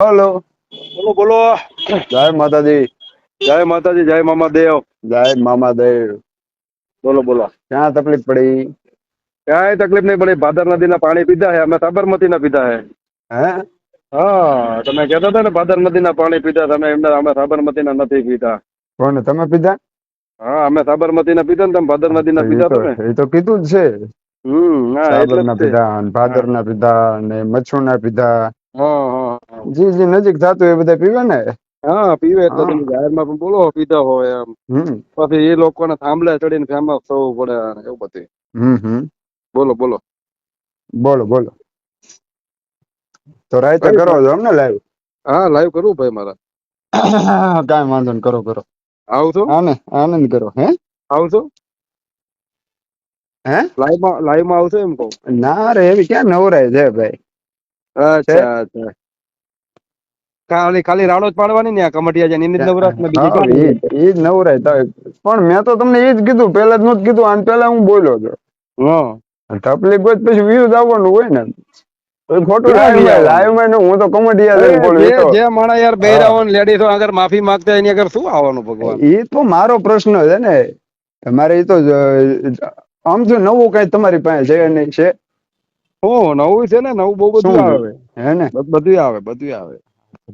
Hello. બોલો બોલો. જય માતાજી. જય માતાજી જય મામા દેવ. જય મામા દેવ. બોલો બોલો. ક્યાં તકલીફ પડી? ક્યાંય તકલીફ નહીં પડી. ભાદર નદીના પાણી પીધા હે. અમે સાબરમતી ના પીધા હે. હે? હા તમે કહેતા હતા ને ભાદર નદીના પાણી પીધા તમે એમને અમે સાબરમતી ના નથી પીધા. કોણ તમે પીધા? હા અમે સાબરમતી ના પીધા ને તમે ભાદર નદી ના પીધા તમે. એ તો કીધું જ છે. હમ સાબર ના પીધા ભાદર ના પીધા ને મચ્છુ ના પીધા. હા હા. જી જી નજીક થતું એ બધા પીવે ને? હા પીવે એટલે. તમે જાહેરમાં પણ બોલો પીધા હોય એમ. પછી એ લોકોને થાંભલે ચડીને ફેમસ થવું પડે અને એવું બધું. હમ બોલો બોલો. બોલો બોલો. તો કઈ કરો છો અમને લાઈવ? હા લાઈવ કરવું ભાઈ મારા. કાંઈ વાંધો નહીં કરો કરો. આવશો આને આનંદ કરો હે? આવશો હે? લાઈવમાં લાઈવમાં આવશો એમ કહું? ના રે એવી ક્યાં નવરાય છે ભાઈ? અચ્છા અચ્છા. ખાલી ખાલી રાડો જ પાડવાની ને આ કમટિયા છે એની જ ને બીજી? ઈ જ નવરાય તો. પણ મેં તો તમને એ જ કીધું પહેલા જ નતું કીધું આને પહેલા હું બોલ્યો હતો. હા. તકલીફ હોય પછી વ્યૂઝ આવવાનું હોય ને. ખોટું લાઈવમાં હું તો કોમેડિયા લઈને બોલું જે માણા યાર બહેરા હોય આગળ માફી માંગતા એની આગળ શું આવવાનું ભગવાન? એ તો મારો પ્રશ્ન છે ને. તમારે એ તો આમ તો નવું કઈ તમારી પાસે છે નહીં છે? હું નવું છે ને? નવું બહુ બધું આવે. હે ને? બધું આવે બધું આવે.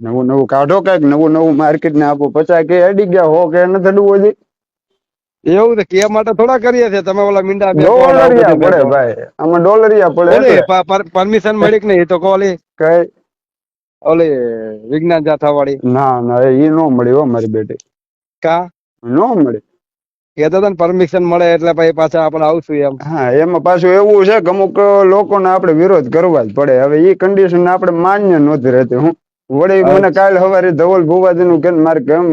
નવું નવું કાઢો કંઈક નવું નવું માર્કેટ ને આપો. પચાસ કે અડી ગયા હો કે નથી અડવું હોય. એવું છે? કે માટે થોડા કરીએ છે? તમે ઓલા મીંડા ડોલરિયા પડે ભાઈ. આમાં ડોલરિયા પડે પરમિશન મળી કે નહીં? તો કોલી કઈ? ઓલી વિજ્ઞાન જાથા વાળી ના ના એ નો મળી હો મારી બેટી. કા? નો મળી. કહેતા હતા ને પરમિશન મળે એટલે પછી પાછા આપણે આવશું એમ. હા એમાં પાછું એવું છે કે અમુક લોકોને આપણે વિરોધ કરવા જ પડે. હવે એ કન્ડિશન આપણે માન્ય નહોતી રહેતી. હું વળી મને કાલ સવારે ધવલ ભુવાજી નું કે મારે કેમ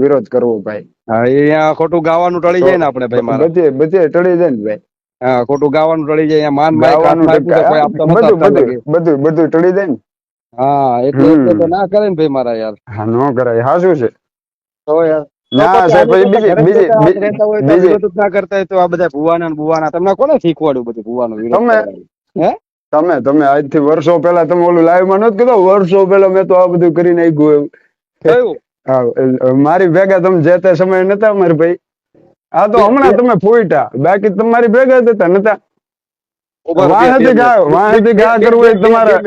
વિરોધ કરવો ભાઈ? હા અહીંયા ખોટું ગાવાનું ટળી જાય ને આપણે ભાઈ મારે. બધે બધે ટળી જાય ને ભાઈ. હા ખોટું ગાવાનું ટળી જાય. માન ગાવાનું બધું બધું બધું બધું ટળી જાય ને. હા એટલે તો ના કરે ને ભાઈ મારા યાર. હા નો કરાય. હા શું છે. તો યાર. ના સાહેબ પછી પછી બીજી બીજી રહેતા હોય તો બીજી વિરોધ જ ના કરતા હોય તો આ બધા ભુવાના ભુવાના તમને કોને શીખવાડ્યું બધું ભુવાનું તમે- હે તમે તમે આજથી વર્ષો પહેલા તમે ઓલું લાઈવમાં નથી કીધું વર્ષો પહેલા મેં તો આ બધું કરી નાખ્યું એવું મારી ભેગા તમે જે તે સમય નતા મારી ભાઈ આ તો હમણાં તમે ફૂટા બાકી તમારી ભેગા હતા નતા બે- ગા-. વાંહેથી ગા કરવું હોય તમારે-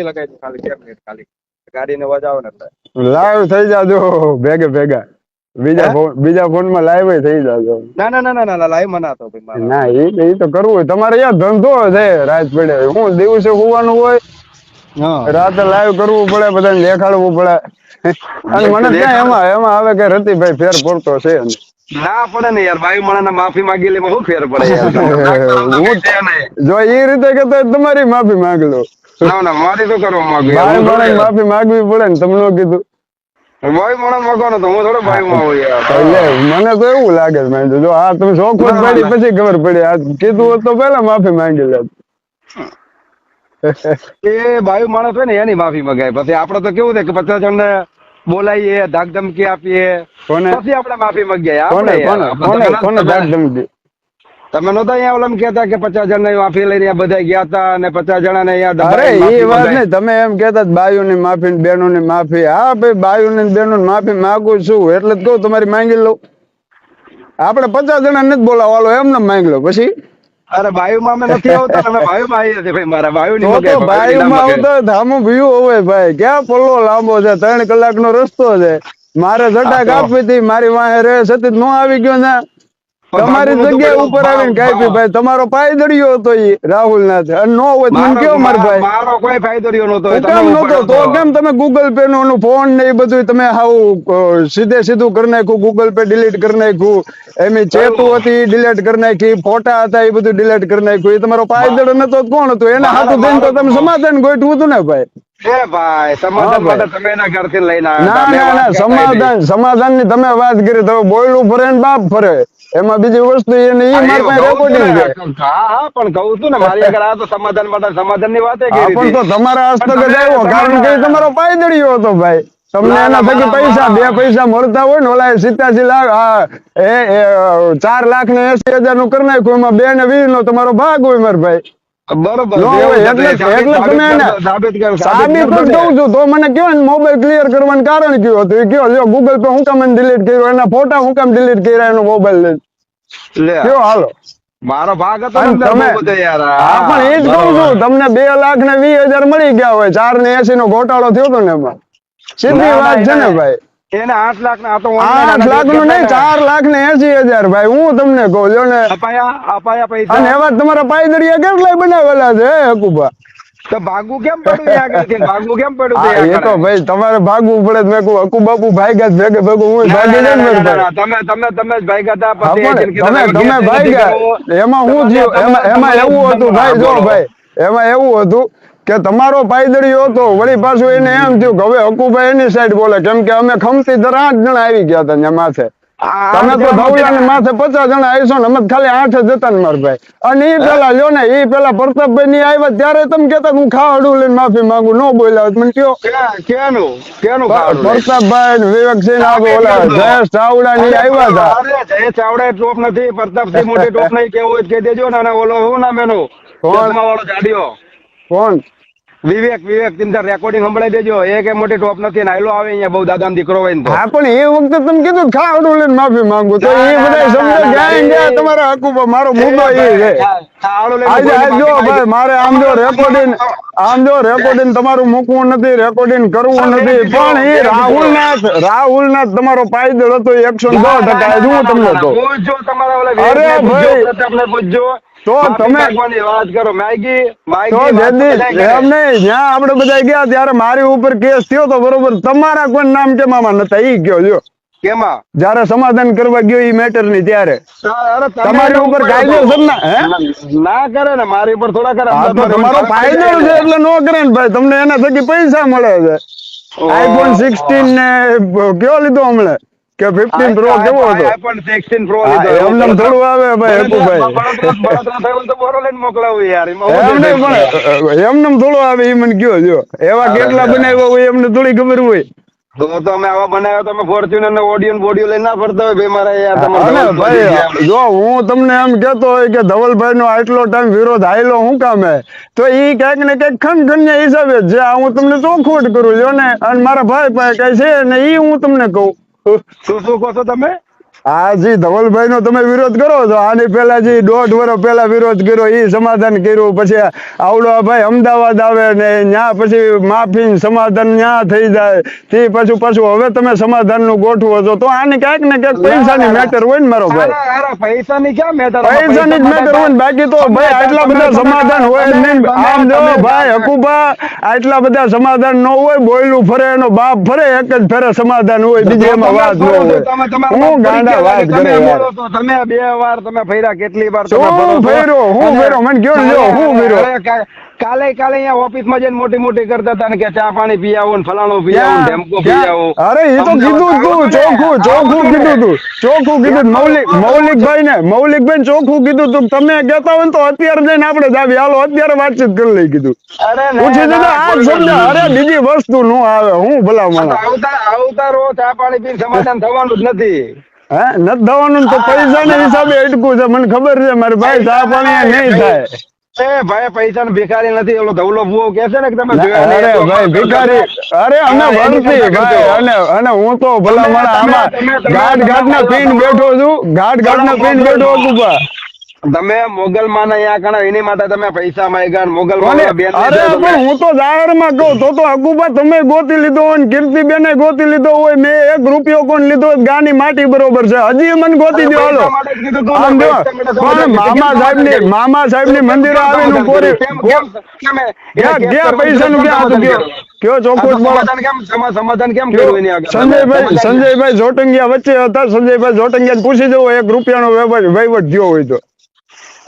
લગાવી ખાલી ખાલી ગાડીને અવાજ આવે ને લાઈવ થઈ જાજો ભેગે ભેગા. બીજા ફોન બીજા ફોનમાં લાઈવ થઈ જાજો. ના ના ના ના લાઈવમાં ના તો ભાઈ ના એ એ તો કરવું હોય. તમારે યાર ધંધો છે રાત પડે. હું દિવસે હોવાનું હોય રાતે લાઈવ કરવું પડે બધાને દેખાડવું પડે. અને મને ક્યાં એમાં એમાં આવે કે રતિભાઈ ફેર પડતો છે. ના પડે ને યાર ભાઈ મને માફી માંગી લે શું ફેર પડે યાર? જો એ રીતે કે તમારી માફી માંગ લો. ના ના મારી તો કરવા માંગુ. ભાઈ મને માફી માંગવી પડે ને તમને કીધું. ભાઈ મને માંગવાનો તો હું થોડો ભાઈ માં હોઉં એટલે મને તો એવું લાગે છે મેં જો આ તમે શોખ ના, ના, પડી પછી ખબર પડી. આ કીધું હોત તો પેલા માફી માંગી લે એ બાયુ માણસ હોય ને એની માફી મગાય. પછી આપડે તો કેવું છે કે પચાસ જણ ને બોલાવીએ ધાક ધમકી આપીએ પછી આપણે માફી કોને આપણે કોને. કોને કોને તમે- ધમકી તમે નતા અહીંયા ઓલમ કેતા કે પચાસ જણા ની માફી લઈને બધા ગયા હતા અને પચાસ જણા ને અહીંયા અરે એ વાત નહીં. તમે એમ કેતા બાયુ ની માફી ને બેનો ની માફી. હા ભાઈ બાયુ ની બેનો ને માફી માંગુ છું. એટલે જ કહું તમારી માંગી લઉં. આપણે પચાસ જણા નથી બોલાવાલો એમને માંગી લો. પછી? અરે બાયુ માં અમે નથી આવતા. અમે બાયુ માં આવીએ છીએ ભાઈ. મારા બાયુ ની તો તો બાયુ ની બાયુમાં ના મગાય. ધામો ભીયું હોય ભાઈ. ક્યાં પલ્લો લાંબો છે? ત્રણ કલાકનો રસ્તો છે. મારે જટા કાપી હતી. મારી વાહે રે સતી નો આવી ગયો ને. તમારી પેલું ઉપર આવીને કાપી ભાઈ તમારો પાયદળિયો હતો ઈ રાહુલ નાથ અને નો હોય મને કેવો માર ભાઈ? મારો કોઈ ફાયદો નતો કેમ નતો તો કેમ તમે ગૂગલ પે નું ફોન ને એ બધું તમે હાવ સીધે સીધું કરી નાખ્યું ગૂગલ પે ડિલીટ કરી નાખ્યું. એમ ચેતુ હતી ડિલીટ કરી નાખી ફોટા હતા એ બધું ડિલીટ કરી નાખ્યું. એ તમારો પાયદળ નતો કોણ હતું? એના હાથું થઈને તો તમે સમાધાન ગોઠવું હતું ને ભાઈ? સમાધાન ના વાત તમે કરી તો બોયલું ફરે ને બાપ ફરે. એમાં બીજી વસ્તુ એને ઈ હા, પાસે રેકોર્ડિંગ ને. છે. હા હા પણ કહું છું ને મારી આગળ આ તો સમાધાન માટે સમાધાનની વાત કરી પણ તો તમારા હસ્તક જ આવ્યો કારણ કે તમારો પાયદળિયો હતો ભાઈ. તમને એના થકી પૈસા બે પૈસા મળતા હોય ને ઓલા સિત્યાસી લાખ ચાર લાખ ને એસી હજારનું કરી નાખ્યું એમાં બે ને વીસ નો તમારો ભાગ હોય માર ભાઈ. બરોબર એટલે એટલે તમે સાબિત છું. તો મને કયો ને મોબાઈલ ક્લિયર કરવાનું કારણ કયું હતું? એ કયો લ્યો ગૂગલ પે હું કામ ડિલીટ કર્યો એના ફોટા હું કામ ડિલીટ કર્યા એનો મોબાઈલ લઈને. કયો હાલો. મારો ભાગ હતો તમે- યાર. હા પણ એ જ કહું છું તમને બે લાખ ને વીસ હજાર મળી ગયા હોય ચાર ને એસી નો ઘોટાળો થયો હતો ને એમાં. સીધી વાત છે ને. ભાઈ? એને આઠ લાખ ના આ તો આઠ લાખનું નહીં ચાર લાખ ને એસી હજાર ભાઈ હું તમને કહું જો ને. અપાયા અપાયા પૈસા. અને એવા તમારા પાયદળિયા કેટલાય બનાવેલા છે હકુબા તો ભાગવું કેમ પડ્યું ભાગવું કેમ પડ્યું એ તો ભાઈ તમારે ભાગવું પડે મેં કહું હકુ બાપુ ભાગ્યા ભેગે ભેગું હું જાય ને તમે તમે તમે જ ભાગ્યા હતા તમે તમે. ભાગ્યા. એમાં હું થયું એમાં એમાં એવું હતું ભાઈ જો ભાઈ એમાં એવું હતું કે તમારો પાયદળીયો હતો વળી પાછું એને એમ થયું કે હવે હકુભાઈ એની સાઈડ બોલે કેમ કે અમે ખમતી દર આઠ જણા આવી ગયા હતા ને માથે. તમે તો ધવલા ને માથે પચાસ જણા આવીશો ને અમે ખાલી આઠ જ હતા ને મારા ભાઈ. અને એ પેલા લ્યો ને એ પેલા પ્રતાપભાઈ ની આવ્યા ત્યારે તમે કેતા હું ખા અડું લઈને માફી માંગુ ન બોલ્યા મને કયો ખાવાનું? લે? પ્રતાપભાઈ વિવેકસિંહ ના બોલા જયેશ ચાવડા ની આવ્યા હતા. ચાવડા ટોપ નથી પ્રતાપસિંહ મોટી ટોપ નહીં કેવું કે દેજો ને ઓલો શું નામ એનું? કોણ? કોણ? વિવેક વિવેક તમે રેકોર્ડિંગ સંભળાઈ દેજો એ કે મોટી ટોપ નથી ને આયલો આવે અહીંયા બહુ દાદા દીકરો હોય ને હા પણ એ વખતે તમે કીધું ખાવડું લઈને માફી માંગુ તો એ બધા સમજો ના, ગયા ના, તમારા હકુ મારો મુદ્દો એ છે આજે આજ જો ભાઈ મારે આમ જો રેકોર્ડિંગ આમ જો રેકોર્ડિંગ તમારું મૂકવું નથી રેકોર્ડિંગ કરવું નથી પણ એ બેન, રાહુલનાથ રાહુલનાથ તમારો પાયદળ હતો એકસો દસ ટકા હું તમને ઓલા અરે ભાઈ. પૂછજો. તો તમે- વાત કરો. માગી તો માગી વાત જેદી બધા કરે. એમ નહીં જ્યાં આપણે બધા ગયા ત્યારે મારી ઉપર કેસ થયો તો બરોબર તમારા કોઈ નામ કેમ આમાં નતા? ઈ કયો લ્યો. કેમાં? જયારે સમાધાન કરવા ગયો ઈ મેટરની ત્યારે તમારી ઉપર કાયદેસર ના- હે? ના- ના કરે ને મારી ઉપર થોડા કરે. તમારો ફાયદો છે. એટલે નો કરે ને ભાઈ. તમને એના થકી પૈસા મળે છે. આઈફોન સિક્સટીન ને કયો લીધો હમણે? કે ફિફ્ટીન પ્રો કેવો હતો? પણ 16 પ્રો લીધો. એમને એમ થોડું આવે ભાઈ થયું તો બોરો લઈને મોકલાવું યાર એમને પણ એમને થોડું આવે એ મને કયો જો. એવા કેટલા બનાવ્યા હોય એમને થોડી ખબર હોય. તો તો આવા બનાવ્યા તો ફોર્ચ્યુનર ને ઓડિયો બોડિયો લઈને ના ફરતા હોય મારા યાર તમારે. ભાઈ જો હું તમને એમ કેતો હોય કે ધવલભાઈ નો આટલો ટાઈમ વિરોધ આયલો હું કામે તો એ ક્યાંક ને ક્યાંક ખંડ હિસાબે જ હું તમને ચોખવટ કરું જો ને? અને મારા ભાઈ પાસે કઈ છે ને ઈ હું તમને કહું. શું શું કહો છો તમે? આ જે ધવલભાઈ નો તમે વિરોધ કરો છો આની પેલા જે દોઢ વર્ષ પેલા વિરોધ કર્યો એ સમાધાન કર્યું પછી આવડો ભાઈ અમદાવાદ આવે ને ન્યા પછી માફી સમાધાન ન્યા થઈ જાય તે પાછું પાછું હવે તમે સમાધાનનું ગોઠવો છો તો આને ક્યાંક ને ક્યાંક પૈસાની મેટર હોય ને મારો ભાઈ. પૈસા ની ક્યાં મેટર પૈસાની જ મેટર હોય ને બાકી તો ભાઈ આટલા બધા સમાધાન હોય નહીં. આમ જો ભાઈ હકુબા આટલા બધા સમાધાન ન હોય બોયલું ફરે એનો બાપ ફરે એક જ ફેરે સમાધાન હોય બીજી એમાં વાત ન હોય. હું ગાંડા કરે યાર. તમે બે વાર તમે ફર્યા કેટલી વાર તમે શું ફરો હું અને મને કયો લ્યો, હું ફર્યો? કાલે કાલે અહીંયા ઓફિસમાં જઈને મોટી મોટી કરતા હતા ને કે ચા પાણી પી આવો ને ફલાણો પી આવો ને ઢેમકો પી આવો અરે એ તો કીધું તું ચોખ્ખું ચોખ્ખું કીધું તું. ચોખ્ખું કીધું મૌલિક મૌલિકભાઈ ને મૌલિકભાઈ ચોખ્ખું કીધું તું. તમે કહેતા હોય તો અત્યારે જઈને આપણે જાવી. હાલો અત્યારે વાતચીત કરી લઈ કીધું. અરે પૂછી દીધું આ શબ્દ અરે બીજી વસ્તુ નું આવે. હું ભલા મને આવતા આવતા રોજ ચા પાણી પીને સમાધાન થવાનું જ નથી. હે? નથી થવાનું તો પૈસા ના હિસાબે અટકું છે. મને ખબર છે મારે ભાઈ ચા પાણી નહીં થાય. એ ભાઈ પૈસા ને ભિખારી નથી. ઓલો ધવલો ભૂવો કે છે ને કે તમે અરે ભાઈ ભિખારી અરે અમે કરતા ભાઈ અને અને હું તો ભલા મારા આમાં ગાઢ ગાઢ ના પીન બેઠો છું. ગાઢ ગાઢ ના પીન બેઠો છું બા. તમે મોગલ માં અહીંયા કણા એની માટે તમે પૈસા માંગ્યા મોગલ? માં બેન અરે પણ હું તો જાહેરમાં કહું તો તો અગુબા તમે ગોતી લીધો હોય ને કીર્તિબેને ગોતી લીધો હોય મેં એક રૂપિયો કોણ લીધો ગાની માટી બરોબર છે. હજી મને ગોતી દો હાલો. પણ મામા સાહેબની મામા સાહેબની મંદિરે આવીને કોરી ક્યાં? પૈસા નું ક્યાં હતું? કયો? કયો ચોખ્ખું સમાધાન કેમ? કર્યું એની સંજયભાઈ સંજયભાઈ જોટંગિયા વચ્ચે હતા. સંજયભાઈ જોટંગિયા પૂછી જવો એક રૂપિયાનો વહીવટ થયો હોય તો.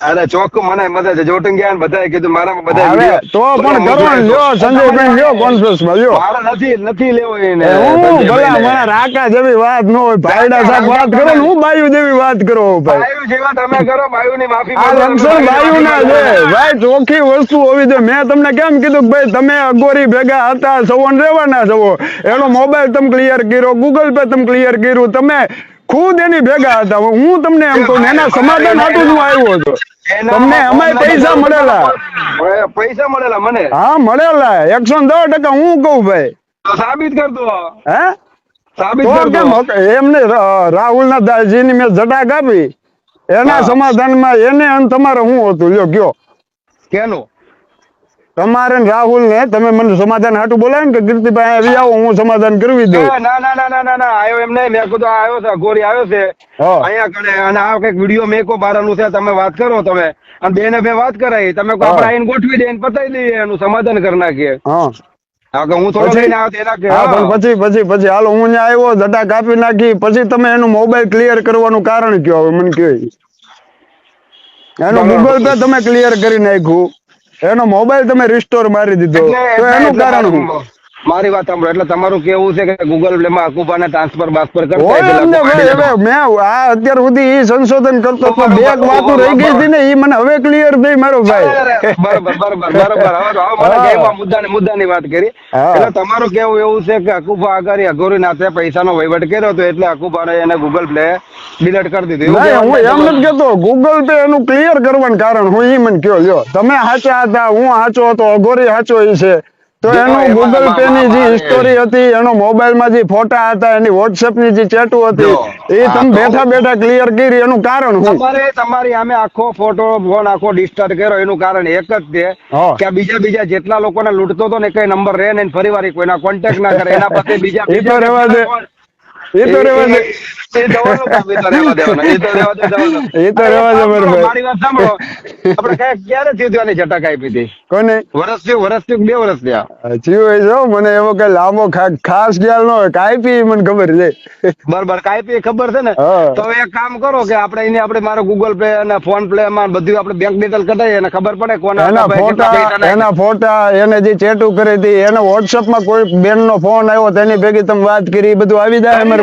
અરે ચોખ્ખું મને મદદ છે. જોટંગિયા ને બધાએ કીધું મારામાં બધા તો પણ કરો ને લ્યો સંજયભાઈ લ્યો કોન્ફરન્સમાં લ્યો. મારા નથી નથી લેવો એને હું ભલા મારા રાકા જેવી વાત ન હોય ભાઈડા સાહેબ વાત કરો ને હું બાયુ જેવી વાત કરો ભાઈ. બાયુ જેવા તમે કરો બાયુની માફી આ માંગો, બાયુ ના છે ભાઈ ચોખ્ખી વસ્તુ હોવી જોઈએ. મેં તમને કેમ કીધું ભાઈ તમે અગોરી ભેગા હતા સવન રહેવાના છો. એનો મોબાઈલ તમે ક્લિયર કર્યો ગૂગલ પે તમે ક્લિયર કર્યું. તમે ખુદ એની ભેગા હતા. હું તમને એમ કહું એના સમાધાન હાટું હું આવ્યો હતો. તમને એમાંય પૈસા મળેલા. પૈસા મળેલા મને? હા મળેલા. એકસો ને દસ ટકા હું કહું ભાઈ. સાબિત કરતો. હે? સાબિત એમને રાહુલ ના દાજીની મેં જટા કાપી એના સમાધાન સમાધાનમાં એને અને તમારે હું હતું. લ્યો ગયો. કેનું? તમારે રાહુલ ને તમે મને સમાધાન હાટું બોલાય ને કે કીર્તિભાઈ આવી આવો હું સમાધાન કરવી દઉં. ના ના ના ના ના ના આવ્યો એમ નહીં. મેં કીધું આવ્યો છે ગોરી આવ્યો છે. અહીંયા કણે અને આ કંઈક વીડિયો મેકો બારાનું છે તમે વાત કરો તમે. અને બેને બે વાત કરાવી તમે આપણે આઈને ગોઠવી દઈએ પતાવી દઈએ એનું સમાધાન કરી નાખીએ. હા. થોડો પછી? લઈને આવ્યો એના કે હા પછી પછી પછી હાલો હું ત્યાં આવ્યો દડા કાપી નાખી પછી તમે એનું મોબાઈલ ક્લિયર કરવાનું કારણ કયો? હવે મને કયો એનું ગૂગલ પે તમે ક્લિયર કરી નાખ્યું. એનો મોબાઈલ તમે રિસ્ટોર મારી દીધો. તો એનું કારણ શું? મારું- વાત સાંભળો એટલે તમારું કેવું છે કે ગૂગલ પ્લે માં અકુબાને ટ્રાન્સફર બાસ્ફર કરતા હવે મેં આ અત્યાર સુધી એ સંશોધન કરતો તો બે એક વાતો રહી ગઈ હતી ને એ મને હવે ક્લિયર થઈ મારો ભાઈ. બરોબર બરોબર બરોબર. હવે મારા. ગેમમાં મુદ્દાની મુદ્દાની વાત કરી. એટલે તમારું કેવું એવું છે કે અકુબા આગળ પૈસા પૈસાનો વહીવટ કર્યો હતો એટલે અકુબાને એને ગૂગલ પ્લે ડિલીટ કરી દીધું. હું એમ નથી કેતો ગૂગલ પે એનું ક્લિયર કરવાનું કારણ હું ઈ મને કયો લ્યો તમે સાચા હતા હું સાચો હતો અઘોરી સાચો એ છે. તો એનું ગૂગલ પે ની જે હિસ્ટોરી હતી એનો મોબાઈલમાં જે ફોટા હતા એની વોટ્સએપની જે ચેટો હતી એ તમે બેઠા બેઠા ક્લિયર કરી એનું કારણ શું? તમારે તમારી આમે આખો ફોટો ફોન આખો ડિસ્ટર્બ કર્યો એનું કારણ એક જ છે કે બીજા બીજા જેટલા લોકોને લૂંટતો હતો ને કઈ નંબર રહે ને ફરી વાર કોઈના કોન્ટેક્ટ ના કરે એના પાસે બીજા બીજા રહેવા દે. એ તો રહેવા દે. એ જવાનું કામ, એ તો રહેવા દેવાનું. એ તો રહેવા દે, એ તો રહેવા દે, અરે, મારી વાત સાંભળો. આપણે કયા- ક્યારે થયું હતું આપી હતી? કોને? વર્ષ થયું વર્ષ થયું બે વર્ષ થયા. જીવ જો મને એવો કઈ લાંબો ખાસ ખ્યાલ ન હોય. કાંઈ પી મને ખબર છે. બરાબર કાંઈ બી ખબર છે ને? તો એક કામ કરો કે આપણે એને આપણે મારો ગૂગલ પે અને ફોન પે માં બધું આપણે બેંક ડિટેલ કઢાઈએ અને ખબર પડે કોના એના ફોટા. એના ફોટા એને જે ચેટું કરી હતી એને વોટ્સઅપમાં કોઈ બેન નો ફોન આવ્યો તેની ભેગી તમે વાત કરી બધું આવી જાય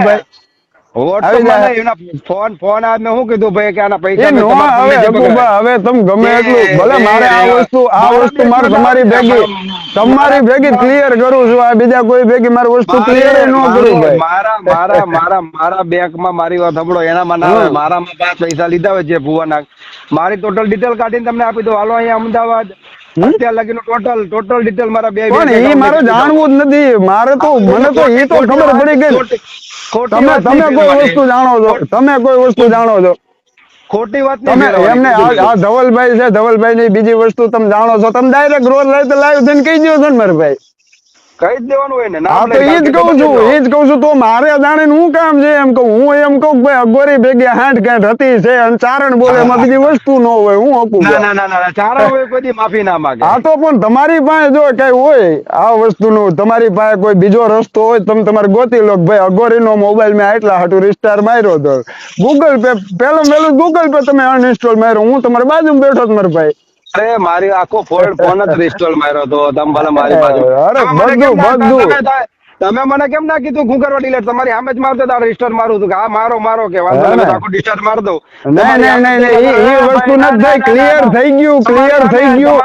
ફોન ફોન મેં શું કીધું ભાઈ કે આના પૈસા તમારા હવે તમને હવે તમે ગમે એટલું ભલે મારે આ વસ્તુ આ વસ્તુ મારે તમારી ભેગી તમારી ભેગી ક્લિયર કરું છું આ બીજા કોઈ ભેગી મારી વસ્તુ ક્લિયર ન કરું ભાઈ. મારા મારા મારા મારા બેંકમાં મારી વાત સાંભળો એનામાં ના મારામાં પૈસા લીધા હોય છે ભુવાના. મારી ટોટલ ડિટેલ કાઢીને તમને આપી દો હાલો અહીંયા અમદાવાદ. અત્યાર લગીનું ટોટલ ટોટલ ડિટેલ મારા બે પણ એ મારે જાણવું જ નથી. મારે તો મને તો એ તો ખબર પડી ગઈ. ખોટી- ખોટી તમે તમે કોઈ વસ્તુ જાણો છો? તમે કોઈ વસ્તુ જાણો છો? ખોટી વાત તમે. એમને આ ધવલભાઈ છે. ધવલભાઈ ની બીજી વસ્તુ તમે જાણો છો. તમે ડાયરેક્ટ રોજ લાઈવ લાઈવ થઈને કહી દો છો ને મારે ભાઈ. કહી દેવાનું હોય ને હા નામ તો એ જ કહું છું એ જ કહું છું તો મારે જાણીને હું કામ છે? એમ કહું હું એમ કહું ભાઈ અગોરી ભેગી હાંઠ ગાંઠ હતી છે અને ચારણ બોલે એમાં બીજી વસ્તુ ન હોય હું હકું ના ના ના ના ચારણ હોય કોઈ માફી ના માંગે. હા તો પણ તમારી પાસે જો કઈ હોય આ વસ્તુનું તમારી પાસે કોઈ બીજો રસ્તો હોય તમે તમારે ગોતી લો ભાઈ અગોરીનો મોબાઈલ મેં આટલા હાટું રિસ્ટાર માર્યો તો. ગૂગલ પે પહેલું પહેલું ગૂગલ પે તમે અનઇન્સ્ટોલ માર્યો હું તમારી બાજુમાં બેઠો જ મારા ભાઈ. અરે મારી આખો ફોન ફોન જ રિસ્ટોલ માર્યો હતો. તમે ભલે મારી બાજુ અરે ના- બધું, બધું. તમે- મને કેમ ના કીધું હું કરવા ડિલેટ તમારી સામે જ મારતો તાર રિસ્ટોર મારું હતું કે આ મારો મારો કે વાંધો નહીં, આખો તો ડિસ્ચાર્જ માર દઉં. નહીં નહીં નહીં ઈ વસ્તુ નથી થઈ ક્લિયર થઈ ગયું ક્લિયર થઈ ગયું.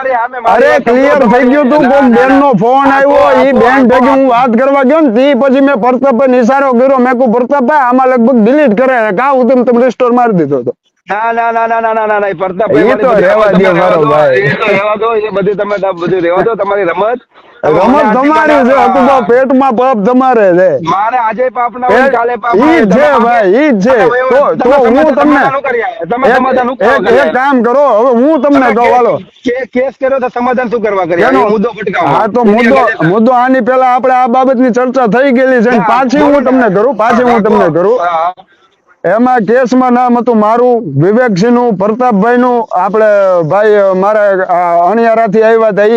અરે ક્લિયર થઈ ગયું તું કોઈ બેન નો ફોન આવ્યો એ બેન ભેગી હું વાત કરવા ગયો ને તે પછી મેં પ્રતાપભાઈ નિશારો કર્યો મેં કહું પ્રતાપભાઈ આમાં લગભગ ડિલીટ કરે કા હું તમે રિસ્ટોર મારી દીધો હતો. ના ના ના ના ના ના ના ના પ્રતાપ એ તો રહેવા દો મારો ભાઈ. એ તો રહેવા દો એ બધી તમે બધું રહેવા દો તમારી રમત. રમત તમારી છે અતુબા પેટમાં પાપ તમારે છે. મારે આજે પાપ ના હોય કાલે પાપ ઈ છે ભાઈ ઈ છે. તો તો હું તમને? તમે સમાધાન એક એક કામ કરો હવે હું તમને તમે કહું હાલો. કે- કેસ કર્યો તો સમાધાન શું કરવા કરી? એનો- મુદ્દો ફટકાવો. હા તો મુદ્દો મુદ્દો આની પેલા આપણે આ બાબતની ચર્ચા થઈ ગયેલી છે પાછી હું તમને કરું પાછી હું તમને કરું. એમાં કેસમાં નામ હતું મારું વિવેકસિંહનું નું પ્રતાપભાઈ નું આપણે ભાઈ મારા અણિયારાથી આવ્યા હતા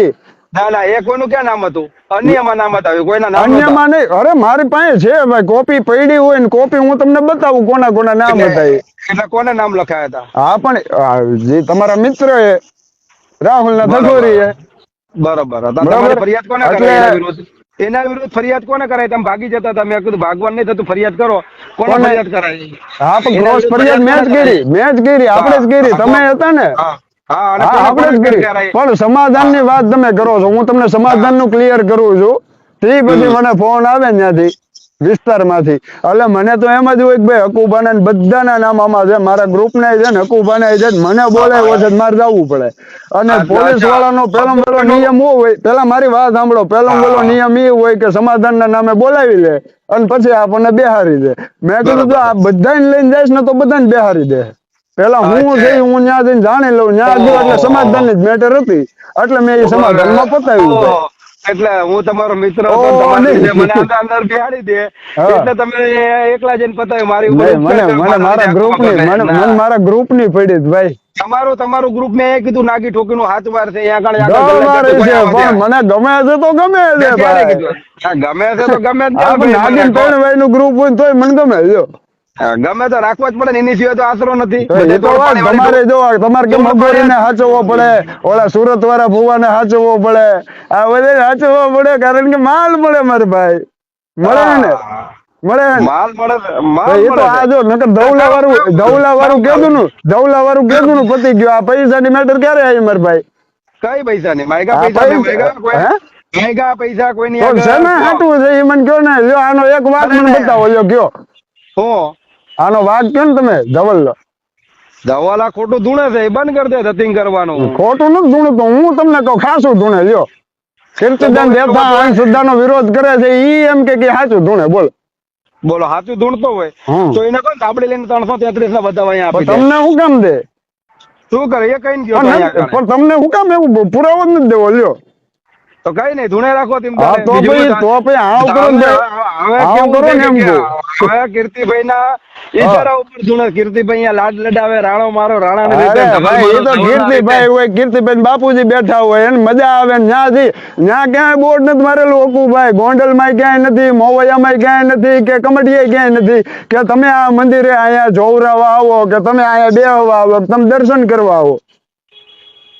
ના ના એ કોઈનું ક્યાં નામ હતું? અન્યમાં નામ હતા કોઈના નામ અન્યમાં નહીં અરે મારી પાસે છે ભાઈ કોપી પડી હોય ને કોપી હું તમને બતાવું કોના કોના નામ હતા એટલે કોને નામ લખાયા હતા? હા પણ જે તમારા મિત્ર એ રાહુલ ના ધગોરી એ બરોબર બરાબર. ફરિયાદ કોને એના વિરુદ્ધ ફરિયાદ કોને કરાય? તમે ભાગી જતા હતા. મેં કીધું ભાગવાન નહીં થતું ફરિયાદ કરો. કોને? ફરિયાદ કરાય? હા પણ ક્રોસ ફરિયાદ મેં જ કરી. મેં જ કરી. આપણે જ કરી. તમે હતા ને? આપણે જ કરી. પણ સમાધાનની વાત તમે કરો છો. હું તમને સમાધાનનું ક્લિયર કરું છું. તે પછી મને ફોન આવે ત્યાંથી વિસ્તારમાંથી. એટલે મને તો એમ જ હોય કે ભાઈ હકુભાના બધાના નામ આમાં છે મારા ગ્રુપ ના છે ને હકુભાને છે ને મને બોલાવ્યો છે મારે જવું પડે. અને પોલીસ વાળાનો પેલો પેલો નિયમ શું હોય? પેલા મારી વાત સાંભળો. પેલો પેલો નિયમ એ હોય કે સમાધાનના નામે બોલાવી લે અને પછી આપણને બેહારી દે. મેં કીધું તો આ બધાને લઈને જઈશ ને તો બધાને બેહારી દે. પેલા હું જઈ છે હું ત્યાં જઈને જાણી લઉં. ત્યાં એટલે સમાધાન જ મેટર હતી. એટલે મેં એ સમાધાનમાં પતાવ્યું છે. ઓહો. એટલે હું તમારો મિત્ર મને અંદર અંદર દે. એટલે તમે એકલા જઈને પતાવ્યું મારી મને મને મારા ગ્રુપની મને મારા ગ્રુપની પડી ભાઈ. તમારું તમારું ગ્રુપ મેં એ કીધું નાગી ઠોકી નું હાથ વાર છે પણ મને ગમે છે તો ગમે છે ગમે છે તો ગમે કહો. ત્રણ ભાઈ નું ગ્રુપ હોય તોય મને ગમે છે. ગમે તો રાખવો જ પડે ને એની સિવાય તો આશરો નથી. એ તો તમારે જો તમારે કે અઘોરી ને સાચવવો પડે? ઓલા સુરત વાળા ભુવા ને સાચવવો પડે? આ બધે સાચવવો પડે કારણ કે માલ મળે મારે ભાઈ. મળે ને? મળે માલ મળે માલ એ તો આ જો નકર ધવલા વાળું ધવલા વાળું કેદું નું ધવલા વાળું કેદું નું પતી ગયું. આ પૈસા ની મેટર ક્યારે આવી મારે ભાઈ? કઈ પૈસા ની માયગા પૈસા ની માયગા કોઈ- હે? પૈસા કોઈની આગળ- શેના હાટું છે એ મને કયો ને લ્યો આનો એક વાત મને બતાવો લ્યો કયો. હું આનો વાક કયો ને તમે? ધવલ દવાલા ખોટું ધૂણે છે એ બંધ કરી દે ધતિંગ કરવાનું. ખોટું નથી ધૂણું તો હું તમને કહું ખાસું ધૂણે લ્યો. કીર્તિદાન તો દેવતા તો- અંધશ્રદ્ધા નો વિરોધ કરે છે ઈ એમ કે કે સાચું ધૂણે બોલ. બોલો સાચું ધૂણતો હોય. હમ. તો એને કોણ તાબડી લઈને ત્રણસો તેત્રીસ ના બધા અહીંયા પણ આપી દે. તમને શું કામ દે? શું કરે? એ કઈ ગયો તો પણ અહીંયા નથી- આગળ. પણ તમને શું કામ એવું પુરાવો જ નથી દેવો લ્યો. તો કઈ નહીં ધૂણે રાખો તેમ હા તો ભાઈ તો ભાઈ આવ કરો ને ભાઈ હવે આવ કેવું કરો છે ને એમ કે કહું. કીર્તિભાઈ ના ઈશારા ઉપર ધૂણે કીર્તિભાઈ લાડ લડાવે રાણો મારો રાણા ને લીધે અરે ભાઈ એ તો કીર્તિભાઈ હોય કીર્તિભાઈ બાપુજી બેઠા હોય એને મજા આવે ને ન્યાથી ન્યા ક્યાંય બોર્ડ નથી મારેલું ઓકુભાઈ ગોંડલમાં ક્યાંય નથી મોવૈયામાં ક્યાંય નથી કે કમટીયા ક્યાંય નથી કે તમે આ મંદિરે અહીંયા જોવરાવા આવો કે તમે અહીંયા બેહવા આવો તમે દર્શન કરવા આવો.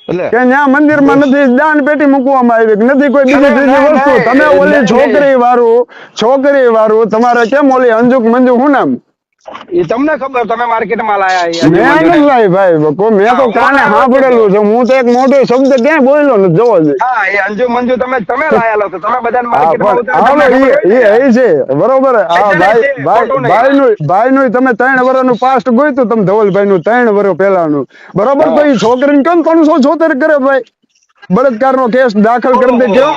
કે ન્યા મંદિરમાં નથી દાન પેટી મૂકવામાં આવી નથી કોઈ બીજી ત્રીજી વસ્તુ? તમે ઓલી છોકરી વાળું છોકરી વાળું તમારે કેમ ઓલી અંજુક મંજુક હું નામ? એ તમને ખબર તમે માર્કેટમાં લાયા મેં નહીં લાવી ભાઈ મેં તો કાને સાંભળેલું છે. હું તો એક મોટો શબ્દ ક્યાંય બોલ્યો ને જોવો હા એ અંજુ મંજુ તમે તમે લાયેલો તો તમે બધાને માર્કેટમાં ઈ એ છે. બરોબર. હા ભાઈ ભાઈ ભાઈ નું ભાઈ નું તમે ત્રણ વર્ષનું પાસ્ટ ગોઈતું તમે ધવલભાઈ નું ત્રણ વર્ષ પહેલાનું. બરોબર તો એ છોકરીને કેમ ત્રણસો છોતેર કરે ભાઈ? બળાત્કાર નો કેસ દાખલ કરી દે કેવો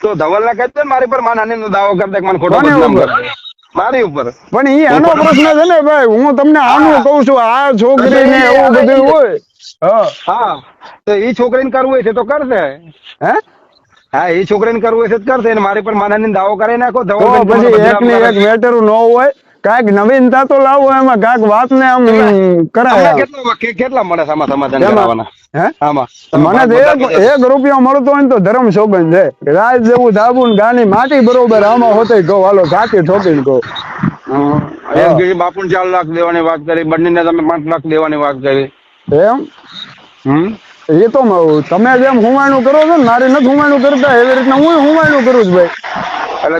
તો ધવલ ના કહેતો મારી પર માન આનંદ નો દાવો કરતા દે મને ખોટો બદનામ કરે. મારી ઉપર? પણ ઈ આનો પ્રશ્ન છે ને ભાઈ હું તમને આનું કહું છું આ છોકરીને એવું બધું હોય. હા. હા. તો એ છોકરીને કરવું હોય છે તો કરશે. હે? હા એ છોકરીને કરવું હોય છે તો કરશે. મારી પર માનાની દાવો કરી નાખો પછી એક ને એક મેટર ન હોય. કાંઈક નવીનતા તો લાવો એમાં કાંઈક વાતને આમ કરાય કેટલા કેટલા મળે છે આમાં સમાધાન કરાવવાના? મને એક એક રૂપિયો મળતો હોય તો ધર્મ શોભન છે. રાજ જેવું ધાબુ ને ગાની માટી બરોબર આમાં હોતે કહો હાલો ઘાટી ઠોકીને કહો. એક ગીરી બાપુને ચાર લાખ દેવાની વાત કરી બંનેને તમે પાંચ લાખ દેવાની વાત કરી. એમ? હમ? એ તો તમે જેમ હુમાયણું કરો છો ને મારી નથી હુમાયણું કરતા એવી રીતના હું હુમાયણું કરું છું ભાઈ.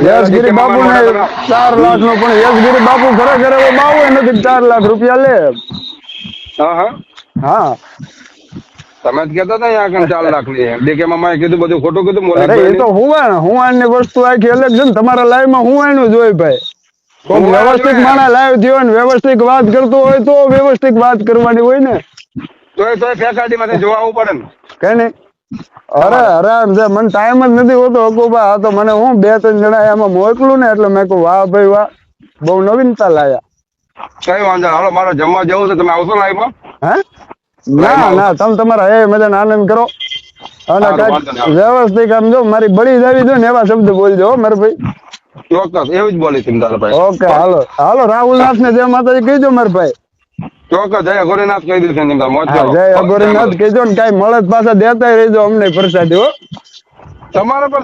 યશગીરી બાપુ ને ચાર લાખ નો પણ યશગીરી બાપુ ખરેખર હવે બાવો નથી ચાર લાખ રૂપિયા લે. હા તમે જ કેતા હતા આગળ ચાર લાખની ડીકે મામાએ કીધું બધું ખોટું કીધું મોલે એ તો. હુવાણ. હુવાણની વસ્તુ આખી અલગ છે ને. તમારા લાઈવમાં હુવાણું જ હોય ભાઈ. વ્યવસ્થિત. માણસ લાઈવ થયો ને વ્યવસ્થિત વાત કરતો હોય તો વ્યવસ્થિત વાત કરવાની હોય ને. તોય તોય ફેકાડી માંથી જોવા આવવું પડે ને. કઈ નહીં અરે અરે છે મને ટાઈમ જ નથી હોતો હકુબા આ તો મને હું બે ત્રણ જણા એમાં મોકલું ને એટલે મેં કહું વાહ ભાઈ વાહ બહુ નવીનતા લાયા. કઈ વાંધો નહીં. હાલો મારે જમવા જવું છે. તમે આવશો લાઈવમાં હે? ના ના તમે તમારા એ મજાનો આનંદ કરો. અને સારું, કાંઈક વાંધો નહીં. વ્યવસ્થિત આમ જો મારી બળી જાવી જોઈએ ને એવા શબ્દ બોલજો હો મારા ભાઈ. ચોક્કસ એવું જ બોલી ચિંતાલભાઈ ઓકે હાલો. હાલો રાહુલ નાથ ને જય માતાજી કહીજો મારા ભાઈ. ચોક્કસ જય ગોરીનાથ કહી દેશે ચિંતા મોજ કરો. જય અઘોરીનાથ કહેજો ને કાઈ મળદ પાછા દેતાય રહેજો અમને પ્રસાદી હો તમારા પર